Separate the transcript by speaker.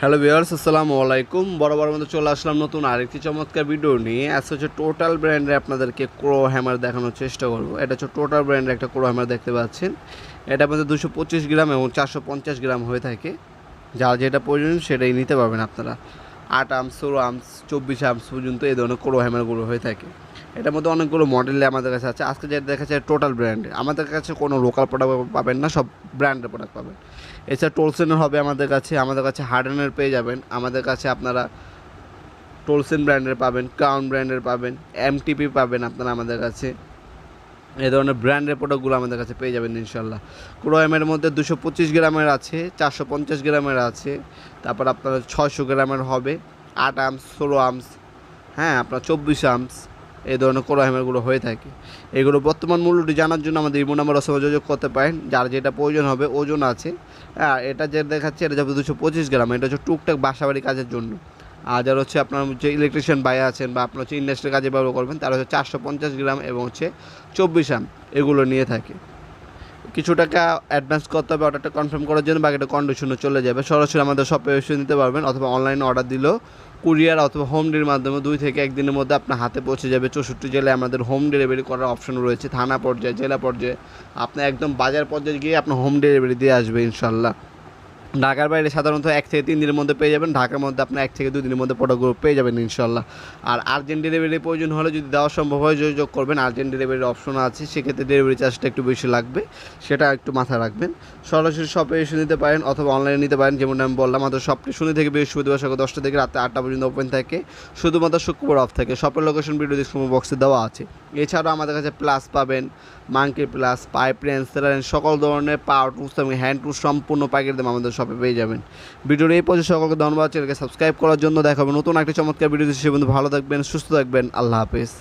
Speaker 1: Hello viewers, আসসালামু আলাইকুম। বরাবর মধ্যে চলে আসলাম নতুন আরেকটি চমৎকার ভিডিও নিয়ে। আজকে হচ্ছে টোটাল ব্র্যান্ডে আপনাদেরকে ক্রো হ্যামার দেখানোর চেষ্টা করব। এটা হচ্ছে টোটাল ব্র্যান্ডের একটা ক্রো হ্যামার দেখতে পাচ্ছেন। এটা আপনাদের দুশো পঁচিশ গ্রাম এবং চারশো পঞ্চাশ গ্রাম হয়ে থাকে। যার যেটা প্রয়োজন সেটাই নিতে পারবেন আপনারা। আট আর্মস ষোলো আর্মস চব্বিশ আর্মস পর্যন্ত এই ধরনের ক্রো হ্যামারগুলো হয়ে থাকে। এটার মধ্যে অনেকগুলো মডেলে আমাদের কাছে আছে। আজকে যেটা দেখা যাচ্ছে টোটাল ব্র্যান্ড আমাদের কাছে কোনো লোকাল প্রোডাক্ট পাবেন না, সব ব্র্যান্ডের প্রোডাক্ট পাবেন। এছাড়া টোলসেনের হবে আমাদের কাছে আমাদের কাছে হার্ডেনের পেয়ে যাবেন। আমাদের কাছে আপনারা টোলসেন ব্র্যান্ডের পাবেন ক্রাউন ব্র্যান্ডের পাবেন এমটিপি পাবেন আপনারা আমাদের কাছে। এ ধরনের ব্র্যান্ডের প্রোডাক্টগুলো আমাদের কাছে পেয়ে যাবেন ইনশাল্লাহ ক্রোএমের মধ্যে দুশো পঁচিশ গ্রামের আছে, চারশো পঞ্চাশ গ্রামের আছে। তারপর আপনার ছয়শো গ্রামের হবে, আট আর্মস ষোলো আর্মস হ্যাঁ আপনার চব্বিশ আর্মস এই ধরনের কোরোহেমেরগুলো হয়ে থাকে। এগুলো বর্তমান মূল্যটি জানার জন্য আমাদের ইমো নাম্বার অথবা যোগাযোগ করতে পারেন। যার যেটা প্রয়োজন হবে ওজন আছে। হ্যাঁ এটা যে দেখাচ্ছে, এটা যাবে দুশো পঁচিশ গ্রাম। এটা হচ্ছে টুকটাক বাসাবাড়ি কাজের জন্য। আর যারা হচ্ছে আপনার যে ইলেকট্রিশিয়ান ভাই আছেন বা আপনার হচ্ছে ইন্ডাস্ট্রির কাজে ব্যবহার করবেন, তারা হচ্ছে চারশো পঞ্চাশ গ্রাম এবং হচ্ছে চব্বিশ আম এগুলো নিয়ে থাকে। কিছু টাকা অ্যাডভান্স করতে হবে অর্ডারটা কনফার্ম করার জন্য বাকিটা কন্ডিশনও চলে যাবে। সরাসরি আমাদের শপে এসে নিতে পারবেন অথবা অনলাইনে অর্ডার দিলেও কুরিয়ার অথবা হোম ডেলির মাধ্যমে দুই থেকে একদিনের মধ্যে আপনার হাতে পৌঁছে যাবে। চৌষট্টি জেলায় আমাদের হোম ডেলিভারি করার অপশন রয়েছে, থানা পর্যায়ে, জেলা পর্যায়ে। আপনি একদম বাজার পর্যায়ে গিয়ে আপনার হোম ডেলিভারি দিয়ে আসবে ইনশাল্লাহ ঢাকার বাইরে সাধারণত এক থেকে তিন দিনের মধ্যে পেয়ে যাবেন। ঢাকার মধ্যে আপনার এক থেকে দিনের মধ্যে প্রোডাক্টগুলো পেয়ে যাবেন ইনশাল্লাহ আর আর্জেন্ট ডেলিভারি প্রয়োজন হলে যদি দেওয়া সম্ভব হয়, যোগাযোগ করবেন। আর্জেন্ট ডেলিভারির অপশন আছে, সেক্ষেত্রে ডেলিভারি চার্জটা একটু বেশি লাগবে, সেটা একটু মাথায় রাখবেন। সরাসরি শপে এসে নিতে পারেন অথবা অনলাইনে নিতে পারেন যেমন আমি বললাম আমাদের শপটি শনি থেকে বৃহস্পতিবার সকাল দশটা থেকে রাতে আটটা পর্যন্ত ওপেন থাকে। শুধুমাত্র শুক্রবার অফ থাকে। শপের লোকেশন ভিডিও ডিসক্রিপশন বক্সে দেওয়া আছে। এছাড়াও আমাদের কাছে প্লাস পাবেন মাঙ্কি প্লাস পাইপ সেলারেন সকল ধরনের পাওয়ার টুলস এবং হ্যান্ড টুলস সম্পূর্ণ প্যাকেট দাম আমাদের শপে পেয়ে যাবেন। ভিডিওর এই পর্যন্ত সকলকে ধন্যবাদ। চ্যানেলকে সাবস্ক্রাইব করার জন্য দেখাবেন নতুন একটা চমৎকার ভিডিও। সে বন্ধু ভালো থাকবেন, সুস্থ থাকবেন। আল্লাহ হাফেজ।